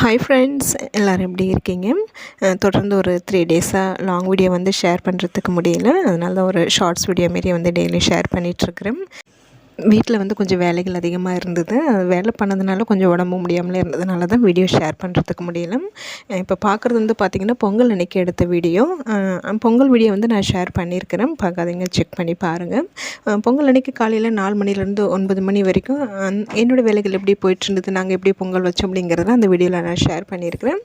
Hi friends எல்லோரும் எப்படி இருக்கீங்க? தொடர்ந்து ஒரு த்ரீ டேஸாக லாங் வீடியோ வந்து ஷேர் பண்ணுறதுக்கு முடியல. அதனால தான் ஒரு ஷார்ட்ஸ் வீடியோ மாரி வந்து டெய்லி ஷேர் பண்ணிகிட்ருக்குறேன் வீட்டில் வந்து கொஞ்சம் வேலைகள் அதிகமாக இருந்தது. அது வேலை பண்ணதுனால கொஞ்சம் உடம்பு முடியாமலே இருந்ததுனால தான் வீடியோ ஷேர் பண்ணுறதுக்கு முடியல. இப்போ பார்க்குறது வந்து பார்த்திங்கன்னா பொங்கல் அன்னைக்கு எடுத்த வீடியோ. பொங்கல் வீடியோ வந்து நான் ஷேர் பண்ணியிருக்கிறேன் பார்க்காதீங்க செக் பண்ணி பாருங்கள் பொங்கல் அன்றைக்கி காலையில் நாலு மணிலேருந்து ஒன்பது மணி வரைக்கும் என்னோடய வேலைகள் எப்படி போயிட்டுருந்தது நாங்கள் எப்படி பொங்கல் வச்சோம் அப்படிங்கிறத அந்த வீடியோவில் நான் ஷேர் பண்ணியிருக்கிறேன்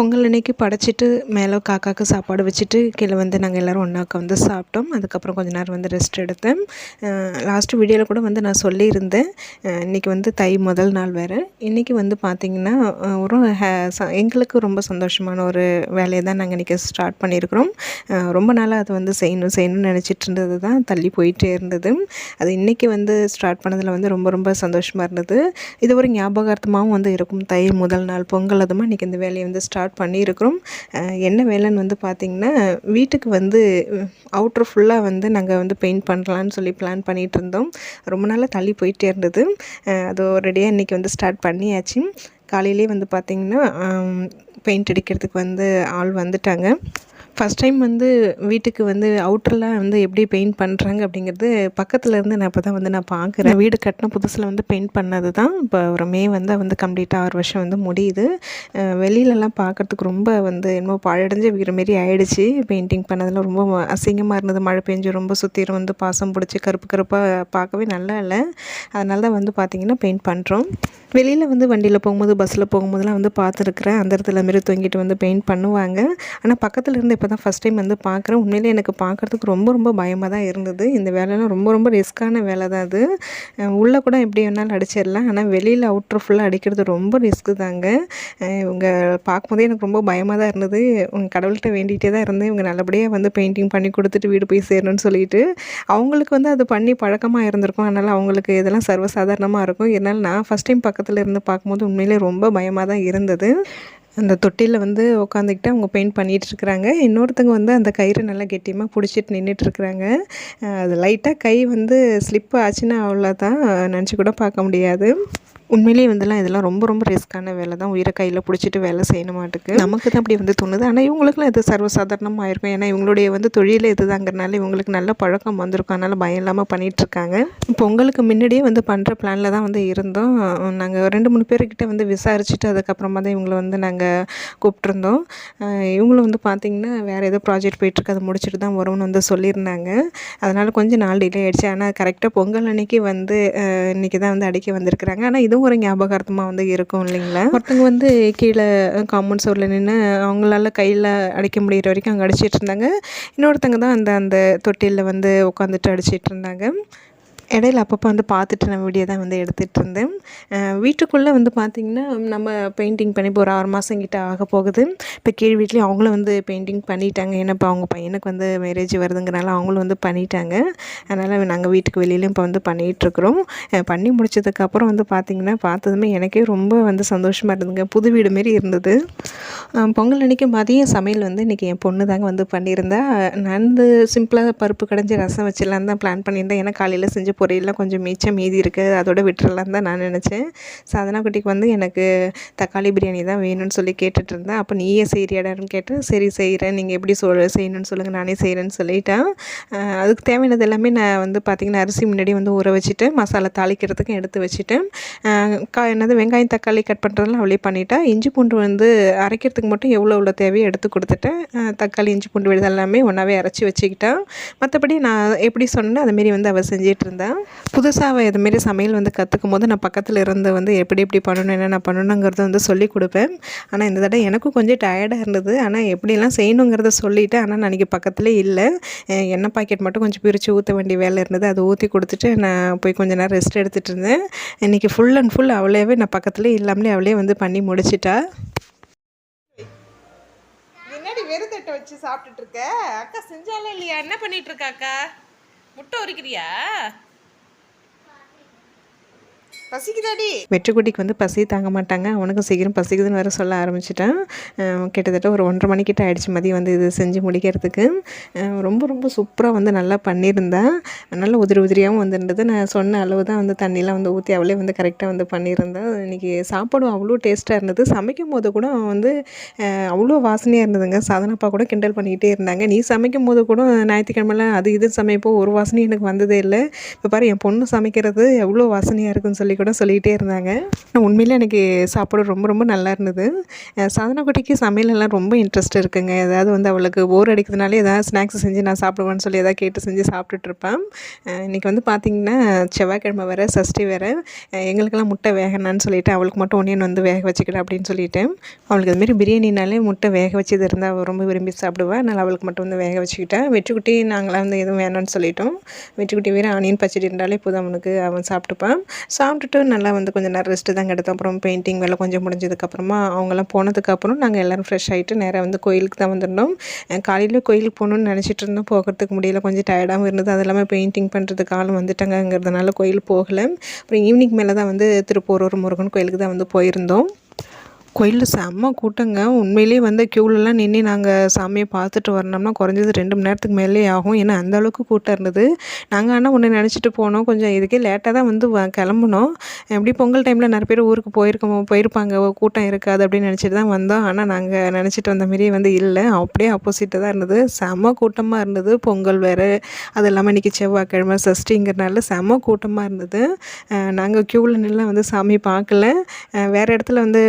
பொங்கல் அன்னைக்கு படைச்சிட்டு மேலே காக்காவுக்கு சாப்பாடு வச்சுட்டு கீழே வந்து நாங்கள் எல்லோரும் ஒன்றாக்க வந்து சாப்பிட்டோம். அதுக்கப்புறம் கொஞ்ச நேரம் வந்து ரெஸ்ட் எடுத்தேன். லாஸ்ட்டு வீடியோவில் கூட வந்து நான் சொல்லியிருந்தேன். இன்றைக்கி இன்னைக்கு வந்து தை முதல் நாள் வேறு. இன்றைக்கி வந்து பார்த்திங்கன்னா ஒரு ஹே- ச- எங்களுக்கு ரொம்ப சந்தோஷமான ஒரு வேலையை தான் நாங்கள் இன்றைக்கி ஸ்டார்ட் பண்ணியிருக்கிறோம். ரொம்ப நாளாக அது வந்து செய்யணும் செய்யணும்னு நினச்சிட்டு இருந்தது தான் தள்ளி போயிட்டே இருந்தது. அது இன்றைக்கி வந்து ஸ்டார்ட் பண்ணதில் வந்து ரொம்ப ரொம்ப சந்தோஷமாக இருந்தது. இது ஒரு ஞாபகார்த்தமாகவும் வந்து இருக்கும். தை முதல் நாள் பொங்கல் அதுமாக இன்றைக்கி இந்த வேலையை வந்து ஸ்டார்ட் பண்ணியிருக்கிறோம். என்ன வேலைன்னு வந்து பார்த்திங்கன்னா வீட்டுக்கு வந்து அவுட்ரு ஃபுல்லாக வந்து நாங்கள் வந்து பெயிண்ட் பண்ணலான்னு சொல்லி பிளான் பண்ணிகிட்டு இருந்தோம் ரொம்ப நாளாக தள்ளி போயிட்டே இருந்தது. அது ரெடியாக இன்றைக்கி வந்து ஸ்டார்ட் பண்ணியாச்சு. காலையிலே வந்து பார்த்திங்கன்னா பெயிண்ட் அடிக்கிறதுக்கு வந்து ஆள் வந்துட்டாங்க. ஃபஸ்ட் டைம் வந்து வீட்டுக்கு வந்து அவுட்டர்லாம் வந்து எப்படி பெயிண்ட் பண்ணுறாங்க அப்படிங்கிறது பக்கத்தில் இருந்து நான் இப்போ தான் வந்து நான் பார்க்குறேன் வீடு கட்டின புதுசில் வந்து பெயிண்ட் பண்ணது தான் இப்போ ஒரு மே வந்து வந்து கம்ப்ளீட்டாக ஆறு வருஷம் வந்து முடியுது. வெளியிலலாம் பார்க்குறதுக்கு ரொம்ப வந்து என்னமோ பழடைஞ்ச வீடு மாரி ஆயிடுச்சு. பெயிண்டிங் பண்ணதில் ரொம்ப அசிங்கமாக இருந்தது. மழை பெஞ்சு ரொம்ப சுற்றிலும் வந்து பாசம் பிடிச்சி கருப்பு கருப்பாக பார்க்கவே நல்லா இல்லை. அதனால தான் வந்து பார்த்திங்கன்னா பெயிண்ட் பண்ணுறோம் வெளியில் வந்து வண்டியில் போகும்போது பஸ்ஸில் போகும்போதெல்லாம் வந்து பார்த்துருக்குறேன் அந்த இடத்துல மாரி தொங்கிட்டு வந்து பெயிண்ட் பண்ணுவாங்க. ஆனால் பக்கத்தில் இருந்து இப்போ தான் ஃபஸ்ட் டைம் வந்து பார்க்குறேன் உண்மையிலே எனக்கு பார்க்குறதுக்கு ரொம்ப ரொம்ப பயமாக தான் இருந்தது. இந்த வேலைலாம் ரொம்ப ரொம்ப ரிஸ்க்கான வேலை தான் அது. உள்ளே கூட எப்படி வேணாலும் அடிச்சிடலாம். ஆனால் வெளியில் அவுட்ரு ஃபுல்லாக அடிக்கிறது ரொம்ப ரிஸ்க்கு தாங்க. இவங்க பார்க்கும்போதே எனக்கு ரொம்ப பயமாக தான் இருந்தது. கடவுள்கிட்ட வேண்டிகிட்டே தான் இருந்தேன். இவங்க நல்லபடியாக வந்து பெயிண்டிங் பண்ணி கொடுத்துட்டு வீடு போய் சேரணும்னு சொல்லிட்டு. அவங்களுக்கு வந்து அது பண்ணி பழக்கமாக இருந்திருக்கும். அதனால் அவங்களுக்கு இதெல்லாம் சர்வசாதாரணமாக இருக்கும். இருந்தாலும் நான் ஃபஸ்ட் டைம் பக்கத்தில் இருந்து பார்க்கும்போது உண்மையிலே ரொம்ப பயமாக தான் இருந்தது. அந்த தொட்டியில் வந்து உட்காந்துக்கிட்டு அவங்க பெயிண்ட் பண்ணிகிட்டு இருக்கிறாங்க இன்னொருத்தங்க வந்து அந்த கயிறு நல்லா கெட்டியமாக பிடிச்சிட்டு நின்றுட்டுருக்குறாங்க அது லைட்டாக கை வந்து ஸ்லிப் ஆச்சுன்னா அவ்வளோதான் நினச்சி கூட பார்க்க முடியாது. உண்மையிலேயே வந்துலாம் இதெல்லாம் ரொம்ப ரொம்ப ரிஸ்க்கான வேலை தான். உயிரை கையில் பிடிச்சிட்டு வேலை செய்யணுமாட்டுக்கு நமக்கு தான் அப்படி வந்து தோணுது. ஆனால் இவங்களுக்குலாம் இது சர்வசாதாரணமாக இருக்கும். ஏன்னா இவங்களுடைய வந்து தொழில் இதுதாங்கிறனால இவங்களுக்கு நல்ல பழக்கம் வந்திருக்கும். அதனால் பயம் இல்லாமல் பண்ணிகிட்ருக்காங்க பொங்கலுக்கு முன்னாடியே வந்து பண்ணுற பிளானில் தான் வந்து இருந்தோம். நாங்கள் ரெண்டு மூணு பேர்கிட்ட வந்து விசாரிச்சுட்டு அதுக்கப்புறமா தான் இவங்களை வந்து நாங்கள் கூப்பிட்ருந்தோம் இவங்களும் வந்து பார்த்திங்கன்னா வேறு ஏதோ ப்ராஜெக்ட் போயிட்டுருக்கு. அதை முடிச்சுட்டு தான் வரும்னு வந்து சொல்லியிருந்தாங்க. அதனால் கொஞ்சம் நாள் டிலே ஆயிடுச்சு. ஆனால் கரெக்டாக பொங்கல் அன்னைக்கு வந்து இன்றைக்கி இன்னைக்கு தான் வந்து அடிக்க வந்திருக்கிறாங்க. ஆனால் இதுவும் ஒரு ஞாபகார்த்தமாக வந்து இருக்கும் இல்லைங்களா? ஒருத்தவங்க வந்து கீழே காம்பவுண்ட் சோரில் நின்று அவங்களால கையில் அடிக்க முடிகிற வரைக்கும் அங்கே அடிச்சிட்டு இருந்தாங்க. இன்னொருத்தங்க தான் அந்த அந்த தொட்டிலில் வந்து உட்காந்துட்டு அடிச்சிட்டு இருந்தாங்க. இடையில அப்பப்போ வந்து பார்த்துட்டு நான் வீடியோ தான் வந்து எடுத்துகிட்டு இருந்தேன். வீட்டுக்குள்ளே வந்து பார்த்திங்கன்னா நம்ம பெயிண்டிங் பண்ணி இப்போ ஒரு ஆறு மாதம் கிட்ட ஆக போகுது. இப்போ கீழ் வீட்லேயும் அவங்களும் வந்து பெயிண்டிங் பண்ணிட்டாங்க. ஏன்னா இப்போ அவங்க பையனுக்கு வந்து மேரேஜ் வருதுங்கிறனால அவங்களும் வந்து பண்ணிட்டாங்க. அதனால் நாங்கள் வீட்டுக்கு வெளியிலையும் இப்போ வந்து பண்ணிகிட்ருக்குறோம் பண்ணி முடிச்சதுக்கப்புறம் வந்து பார்த்திங்கன்னா பார்த்ததுமே எனக்கே ரொம்ப வந்து சந்தோஷமாக இருந்ததுங்க. புது வீடு மாரி இருந்தது. பொங்கல் அன்றைக்கி மதியம் சமையல் வந்து இன்றைக்கி என் பொண்ணு தாங்க வந்து பண்ணியிருந்தா. நான் வந்து சிம்பிளாக பருப்பு கடைஞ்சி ரசம் வச்சுலாம் தான் பிளான் பண்ணியிருந்தேன். ஏன்னா காலையில் செஞ்சு பொரியல்லாம் கொஞ்சம் மிச்சம் மீதி இருக்குது அதோட விட்டுறலாம் தான் நான் நினச்சேன். சாதனா குட்டிக்கு வந்து எனக்கு தக்காளி பிரியாணி தான் வேணும்னு சொல்லி கேட்டுட்டு இருந்தேன். அப்போ நீயே செய்கிறியாடான்னு கேட்டு சரி செய்கிறேன் நீங்கள் எப்படி சொல் செய்யணும்னு சொல்லுங்கள் நானே செய்கிறேன்னு சொல்லிட்டேன். அதுக்கு தேவையானது எல்லாமே நான் வந்து பார்த்திங்கன்னா அரிசி முன்னாடி வந்து ஊற வச்சுட்டு மசாலா தாளிக்கிறதுக்கும் எடுத்து வச்சுட்டு கா என்னது வெங்காயம் தக்காளி கட் பண்ணுறதெல்லாம் அவளே பண்ணிட்டேன். இஞ்சி பூண்டு வந்து அரைக்கிறதுக்கு மட்டும் எவ்வளோ எவ்வளோ தேவையோ எடுத்து கொடுத்துட்டேன். தக்காளி இஞ்சி பூண்டு விழுது எல்லாமே ஒன்றாவே அரைச்சி வச்சுக்கிட்டேன். மற்றபடி நான் எப்படி சொன்னேன் அதுமாரி வந்து அவள் செஞ்சிட்டு இருந்தா. புதுசாக இதுமாரி சமையல் வந்து கற்றுக்கும் போது நான் பக்கத்தில் இருந்து வந்து எப்படி எப்படி பண்ணணும் என்னென்ன பண்ணணுங்கிறத வந்து சொல்லி கொடுப்பேன். ஆனால் இந்த தடவை எனக்கும் கொஞ்சம் டயர்டாக இருந்தது. ஆனால் எப்படிலாம் செய்யணுங்கிறத சொல்லிவிட்டேன் ஆனால் நான் அன்றைக்கி பக்கத்துலேயே இல்லை. எண்ணெய் பாக்கெட் மட்டும் கொஞ்சம் பிரித்து ஊற்ற வேண்டிய வேலை இருந்தது. அதை ஊற்றி கொடுத்துட்டு நான் போய் கொஞ்ச நேரம் ரெஸ்ட் எடுத்துகிட்டு இருந்தேன். இன்றைக்கி ஃபுல் அண்ட் ஃபுல் அவளேவே நான் பக்கத்தில் இல்லாமலே அவளே வந்து பண்ணி முடிச்சிட்டா. வெறுதட்டை வச்சு சாப்பிட்டுட்டு இருக்க? அக்கா செஞ்சாலும் இல்லையா? என்ன பண்ணிட்டு இருக்க அக்கா? முட்டை உரிக்கிறியா? பசிக்குதாடி வெற்றுக்குட்டிக்கு வந்து பசி தாங்க மாட்டாங்க. அவனுக்கும் சீக்கிரம் பசிக்குதுன்னு வேறு சொல்ல ஆரம்பிச்சிட்டான். கிட்டத்தட்ட ஒரு ஒன்றரை மணிக்கிட்ட ஆயிடுச்சு மதியம் வந்து இது செஞ்சு முடிக்கிறதுக்கு. ரொம்ப ரொம்ப சூப்பராக வந்து நல்லா பண்ணியிருந்தேன் நல்லா உதிரி உதிரியாகவும் வந்துருந்தது. நான் சொன்ன அளவு தான் வந்து தண்ணியெலாம் வந்து ஊற்றி அவளே வந்து கரெக்டாக வந்து பண்ணியிருந்தேன் இன்றைக்கி சாப்பாடும் அவ்வளோ டேஸ்ட்டாக இருந்தது. சமைக்கும் போது கூட வந்து அவ்வளோ வாசனையாக இருந்ததுங்க. சாதனப்பா கூட கிண்டல் பண்ணிக்கிட்டே இருந்தாங்க. நீ சமைக்கும் போது கூட ஞாயிற்றுக்கிழமெல்லாம் அது இது சமைப்போ ஒரு வாசனையும் எனக்கு வந்ததே இல்லை. இப்போ பாரு என் பொண்ணு சமைக்கிறது எவ்வளோ வாசனையாக இருக்குன்னு சொல்லி கூட சொல்லிகிட்டே இருந்தாங்க. உண்மையில் எனக்கு சாப்பாடு ரொம்ப ரொம்ப நல்லா இருந்தது. சாதனக்குட்டிக்கு குட்டிக்கு சமையலெல்லாம் ரொம்ப இன்ட்ரெஸ்ட் இருக்குங்க. ஏதாவது வந்து அவளுக்கு போர் அடிக்கிறதுனாலே ஏதாவது ஸ்நாக்ஸ் செஞ்சு நான் சாப்பிடுவேன்னு சொல்லி ஏதாவது கேட்டு செஞ்சு சாப்பிட்டுட்ருப்பேன் இன்றைக்கி வந்து பார்த்திங்கன்னா செவ்வாய்க்கிழமை வேறு சஷ்டி வேறு. எங்களுக்கெல்லாம் முட்டை வேகணான்னு சொல்லிவிட்டு அவளுக்கு மட்டும் ஒன்னியன் வந்து வேக வச்சுக்கிட அப்படின்னு சொல்லிட்டேன் அவளுக்கு அதுமாரி பிரியாணினாலே முட்டை வேக வச்சது இருந்தால் அவள் ரொம்ப விரும்பி சாப்பிடுவேன் அதனால் அவளுக்கு மட்டும் வந்து வேக வச்சுக்கிட்டேன். வெற்றிக்குட்டி நாங்களாம் வந்து எதுவும் வேணும்னு சொல்லிட்டோம். வெட்டுக்குட்டி வேறு ஆனியன் பச்சடி இருந்தாலே போதும் அவனுக்கு. அவன் சாப்பிட்டுப்பான். சாப்பிட்டுட்டு நல்லா வந்து கொஞ்சம் நேரம் ரெஸ்ட்டு தான் எடுத்தோம். அப்புறம் பெயிண்டிங் வேலை கொஞ்சம் முடிஞ்சதுக்கப்புறமா அவங்கெல்லாம் போனதுக்கப்புறம் நாங்கள் எல்லோரும் ஃப்ரெஷ் ஆகிட்டு நேராக வந்து கோயிலுக்கு தான் வந்திருந்தோம். காலையில் கோயிலுக்கு போகணுன்னு நினச்சிட்டு இருந்தோம். போகிறதுக்கு முடியல. கொஞ்சம் டயர்டாகவும் இருந்தது. அது இல்லாமல் பெயிண்டிங் பண்ணுறதுக்கு ஆள் வந்துட்டாங்கங்கிறதுனால கோயில் போகலை. அப்புறம் ஈவினிங் மேலே தான் வந்து திருப்போரூர் முருகன் கோயிலுக்கு தான் வந்து போயிருந்தோம். கோயிலில் செம்ம கூட்டங்க. உண்மையிலேயே வந்து க்யூலெலாம் நின்று நாங்கள் சாமியை பார்த்துட்டு வரணும்னா குறைஞ்சது ரெண்டு மணி நேரத்துக்கு மேலே ஆகும். ஏன்னா அந்த அளவுக்கு கூட்டம் இருந்தது. நாங்கள் ஆனால் ஒன்று நினச்சிட்டு போனோம். கொஞ்சம் இதுக்கே லேட்டாக தான் வந்து வ- கிளம்புனோம். எப்படி பொங்கல் டைமில் நிறைய பேர் ஊருக்கு போயிருக்கோம் போயிருப்பாங்க. கூட்டம் இருக்காது அப்படின்னு நினச்சிட்டு தான் வந்தோம். ஆனால் நாங்கள் நினச்சிட்டு வந்த மாரியே வந்து இல்லை. அப்படியே ஆப்போசிட்டாக தான் இருந்தது. செம்ம கூட்டமாக இருந்தது. பொங்கல் வேறு. அது இல்லாமல் இன்றைக்கி செவ்வாய்க்கிழமை சஷ்டிங்கிறனால செம்ம கூட்டமாக இருந்தது. நாங்கள் க்யூவில் நின்று வந்து சாமி பார்க்கல. வேறு இடத்துல வந்து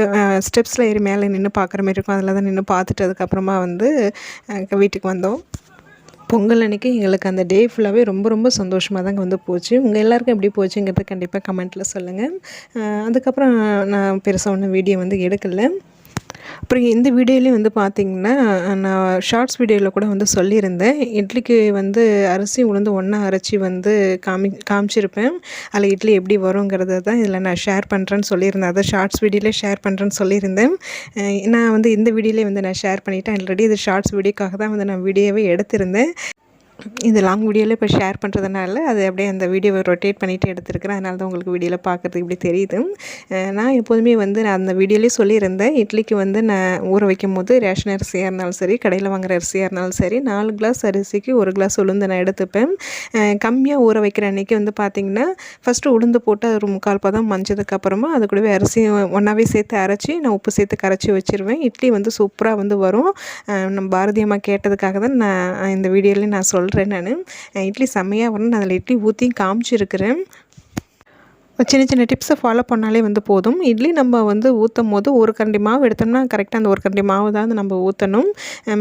ஸ்டெப்ஸில் ஏறி மேலே நின்று பார்க்குற மாதிரி இருக்கும். அதில் தான் நின்று பார்த்துட்டு அதுக்கப்புறமா வந்து வீட்டுக்கு வந்தோம். பொங்கல் அன்னைக்கு எங்களுக்கு அந்த டே ஃபுல்லாகவே ரொம்ப ரொம்ப சந்தோஷமாக தாங்க வந்து போச்சு. உங்கள் எல்லாருக்கும் எப்படி போச்சுங்கிறத கண்டிப்பாக கமெண்ட்டில் சொல்லுங்கள் அதுக்கப்புறம் நான் பெருசாக ஒன்றும் வீடியோ வந்து எடுக்கலை. அப்புறம் இந்த வீடியோலேயும் வந்து பார்த்திங்கன்னா நான் ஷார்ட்ஸ் வீடியோவில் கூட வந்து சொல்லியிருந்தேன். இட்லிக்கு வந்து அரிசி உளுந்து ஒன்றா அரைச்சி வந்து காமி காமிச்சிருப்பேன். அதில் இட்லி எப்படி வருங்கிறத தான் இதில் நான் ஷேர் பண்ணுறேன்னு சொல்லியிருந்தேன். அதை ஷார்ட்ஸ் வீடியோலே ஷேர் பண்ணுறேன்னு சொல்லியிருந்தேன். நான் வந்து இந்த வீடியோலேயே வந்து நான் ஷேர் பண்ணிவிட்டேன் ஆல்ரெடி இது ஷார்ட்ஸ் வீடியோக்காக தான் வந்து நான் வீடியோவே எடுத்திருந்தேன். இது லாங் வீடியோவில் இப்போ ஷேர் பண்ணுறதுனால அது அப்படியே அந்த வீடியோவை ரொட்டேட் பண்ணிவிட்டு எடுத்துருக்கிறேன். அதனால தான் உங்களுக்கு வீடியோவில் பார்க்குறது இப்படி தெரியுது. நான் எப்போதுமே வந்து நான் அந்த வீடியோலேயே சொல்லியிருந்தேன். இட்லிக்கு வந்து நான் ஊற வைக்கும் போது ரேஷன் அரிசியாக இருந்தாலும் சரி கடையில் வாங்குற அரிசியாக இருந்தாலும் சரி நாலு கிளாஸ் அரிசிக்கு ஒரு கிளாஸ் உளுந்து நான் எடுத்துப்பேன். கம்மியாக ஊற வைக்கிற அன்றைக்கி வந்து பார்த்திங்கன்னா ஃபஸ்ட்டு உளுந்து போட்டு அது ஒரு முக்கால் பதம் மஞ்சதுக்கப்புறமா அது கூடவே அரிசி ஒன்றாவே சேர்த்து அரைச்சி நான் உப்பு சேர்த்து கரைச்சி வச்சிருவேன். இட்லி வந்து சூப்பராக வந்து வரும். நம்ம பாரதியம்மா கேட்டதுக்காக தான் நான் இந்த வீடியோலேயும் நான் சொல்கிறேன் நான். இட்லி செம்மையாக வரணும். நான் அதில் இட்லி ஊற்றியும் காமிச்சிருக்கிறேன். சின்ன சின்ன டிப்ஸை ஃபாலோ பண்ணாலே வந்து போதும். இட்லி நம்ம வந்து ஊற்றும் போது ஒரு கரண்டி மாவு எடுத்தோம்னா கரெக்டாக அந்த ஒரு கரண்டி மாவு தான் வந்து நம்ம ஊற்றணும்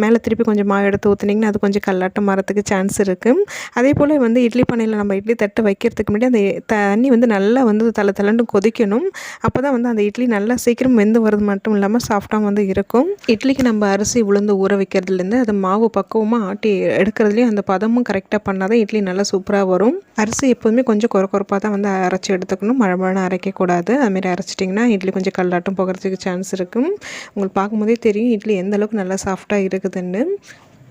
மேலே திருப்பி கொஞ்சம் மாவு எடுத்து ஊற்றுனீங்கன்னா அது கொஞ்சம் கல்லாட்டம் மரத்துக்கு சான்ஸ் இருக்குது அதே போல் வந்து இட்லி பண்ணையில் நம்ம இட்லி தட்டு வைக்கிறதுக்கு முன்னாடி அந்த தண்ணி வந்து நல்லா வந்து தலை தலண்டு கொதிக்கணும். அப்போ தான் வந்து அந்த இட்லி நல்லா சீக்கிரம் வெந்து வரது மட்டும் இல்லாமல் சாஃப்டாக வந்து இருக்கும். இட்லிக்கு நம்ம அரிசி உளுந்து ஊற வைக்கிறதுலேருந்து அது மாவு பக்குவமாக ஆட்டி எடுக்கிறதுலையும் அந்த பதமும் கரெக்டாக பண்ணால் தான் இட்லி நல்லா சூப்பராக வரும். அரிசி எப்போதுமே கொஞ்சம் குறை குறைப்பாக தான் வந்து அரைச்சி எடுத்துக்கணும். மழை மழை அரைக்கக்கூடாது அதுமாரி அரைச்சிட்டிங்கன்னா இட்லி கொஞ்சம் கல்லாட்டம் போகிறதுக்கு சான்ஸ் இருக்கும். உங்களுக்கு பார்க்கும்போதே தெரியும் இட்லி எந்த அளவுக்கு நல்லா சாஃப்டாக இருக்குதுன்னு.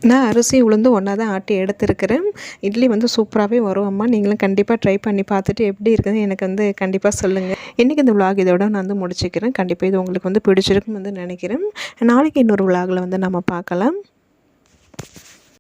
நான் அரிசி உளுந்து ஒன்றா தான் ஆட்டி எடுத்துருக்கிறேன். இட்லி வந்து சூப்பராகவே வரும் அம்மா. நீங்களும் கண்டிப்பாக ட்ரை பண்ணி பார்த்துட்டு எப்படி இருக்குதுன்னு எனக்கு வந்து கண்டிப்பாக சொல்லுங்கள் இன்றைக்கி இந்த vlog இதோட நான் வந்து முடிச்சுக்கிறேன். கண்டிப்பாக இது உங்களுக்கு வந்து பிடிச்சிருக்குன்னு வந்து நினைக்கிறேன். நாளைக்கு இன்னொரு vlogல வந்து நம்ம பார்க்கலாம்.